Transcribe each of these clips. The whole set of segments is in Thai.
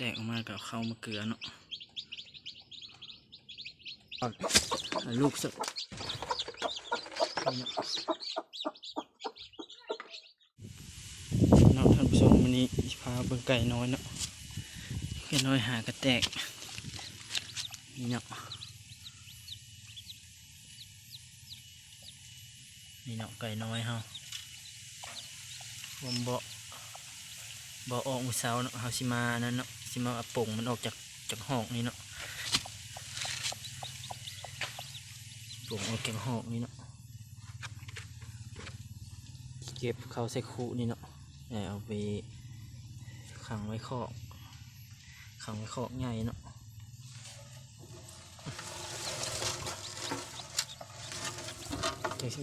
แตกออกมากับข้าวมะเกลือเนาะเอาลูกสักนี่เนาะเนาะท่านผู้ชมวันนี้สิพาเบิ่งไก่น้อยเนาะไก่น้อยหากระแตกนี่เนาะนี่เนาะไก่น้อยเฮาผมบอกบอกออกมือเช้าเนาะเฮาสิมานั่นเนาะ สิมาป่งมันออกจากจากหองนี่เนาะป่งออกจากหองนี่เนาะเก็บเข้าใส่คูนี่เนาะแล้วเอาไปขังไว้คอกขังไว้คอกใหญ่เนาะ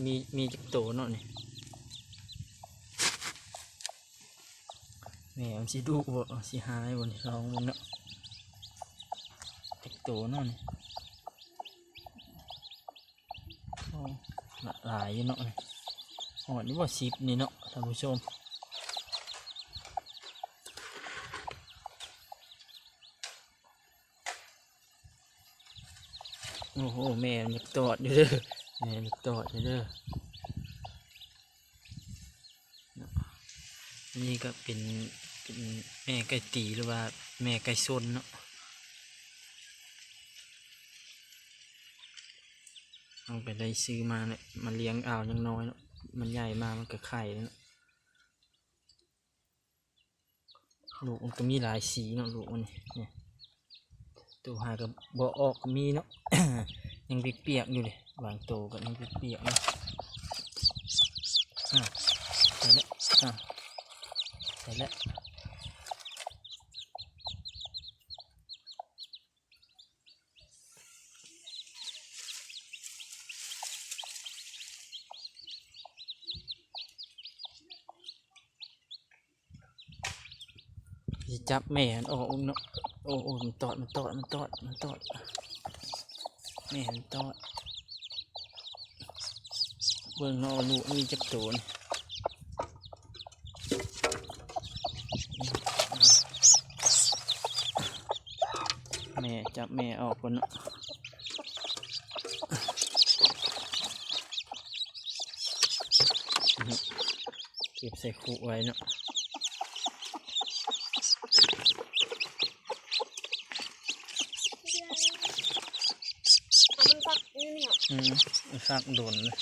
มีมีจักโตเนาะนี่ แม่มันสิดุบ่สิหายบ่นี่ลองมึงเนาะจักโตเนาะนี่โอ้หลากหลายอยู่เนาะนี่หอดนี่ว่าสิบนี่เนาะท่านผู้ชมโอ้โหแม่มันตอดอยู่เด้อแม่มันตอดอยู่เด้อนี่ก็เป็น เป็นแม่ไก่ตีหรือว่าแม่ไก่ซนเนาะเอาไปได้ซื้อมาเนี่ยมันเลี้ยงเอายังน้อยเนาะมันใหญ่มามันก็ไข่แล้วเนาะลูกมันก็มีหลายสีเนาะลูกมันเนี่ยตัวหากับบ่ออกก็มีเนาะ ยังเปียกๆอยู่เลยบางตัวก็ยังเปียกๆเนาะอะไปแล้วอะเสร็จแล้ว จะจับแม่มันออกเนาะโอ้โอ้มันตอดมันตอดมันตอดมันตอดแม่มันตอดเบิ่งนาะลูกมีจักโตนแม่จับแม่ออกก่อนเนาะเก็บใส่คุไว้เนาะ มันปักนี่เนี่ย อืมมันซากโดนเลย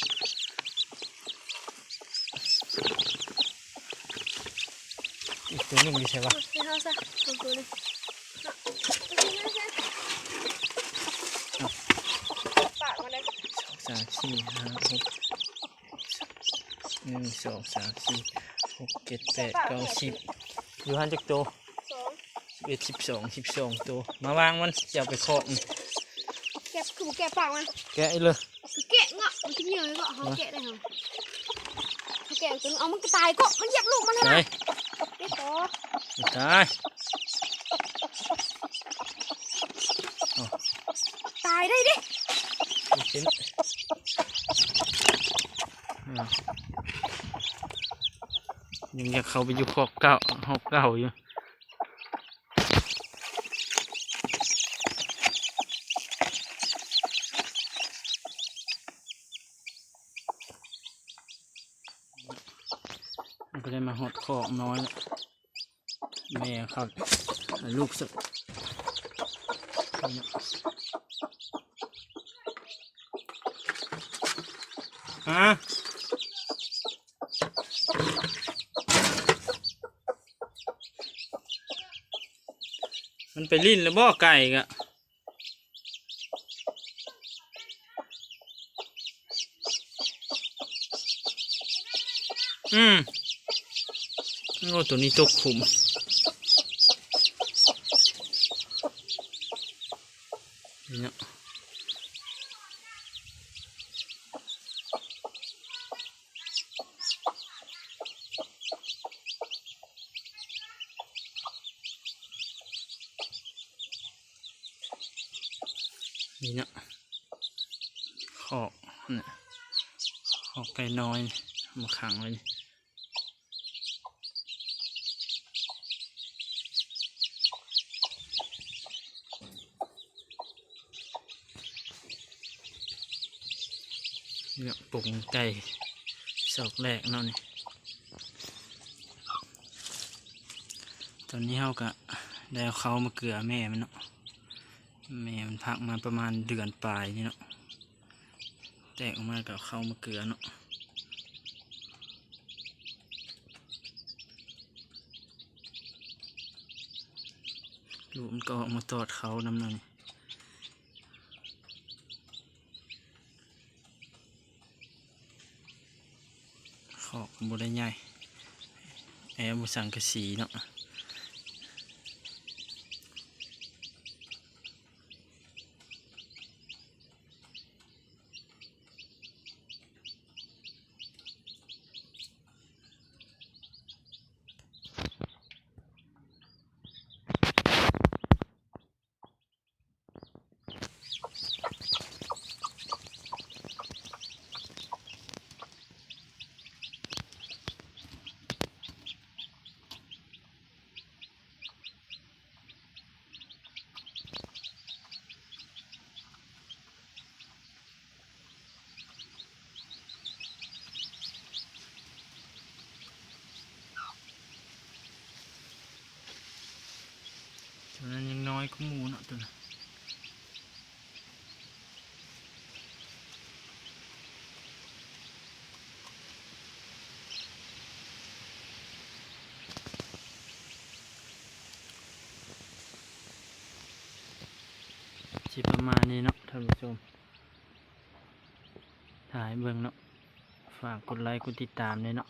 อีกตัวหนึงดีใช่ปะให้เขาซะลงตัวเลยปากมาเลยสองสามสี่ห้าหกหนึ่งสองสามสี่หกเจ็ดแปดเก้าสิบอยู่หันจักตัวสองสิบเอ็ดสิบสองสิบสองตัวมาวางมันจะเอาไปเคาะมัน แกะคือแกะปากมันแกะเลยคือแกะเงาะมันก็เหนียวเลยก็เขาแกะได้เหรอเขาแกะจนเอามันก็ตายก็มันเหยียบลูกมันไหนใช่ไหมเด็กต่อไม่ตายตายได้ดิลูกชิ้นอ่ายังอยากเข้าไปอยู่คอกเก้าหอกเก้าอยู่ มันก็ได้มาหดคอกน้อยแม่ครับลูกสักฮะมันไปลิ้นแล้วบ่ไก่กะอืม โอ้ตัวนี้ตกขุมนี่เนาะนี่เนาะขอกเนี่ยขอกไก่น้อยมาขังไว้นี่ เลือกปรุงไก่สอกแรกเนาะนี่ตอนนี้เฮาก็ได้เขามาเกลือแม่มันเนาะแม่มันพักมาประมาณเดือนปลายนี่เนาะแตกออกมากับเขามาเกลือเนาะลูกมันก็ออกมาตอดเขาน้ำเนาะนี่อก บุได้ใหญ่แอร์บุสังกะสีเนาะ ก็มูเนาะตัวนั้นสิประมาณนี้เนาะท่านผู้ชม ถ่ายเบิ่งเนาะ ฝากกดไลค์ กดติดตามเลยเนาะ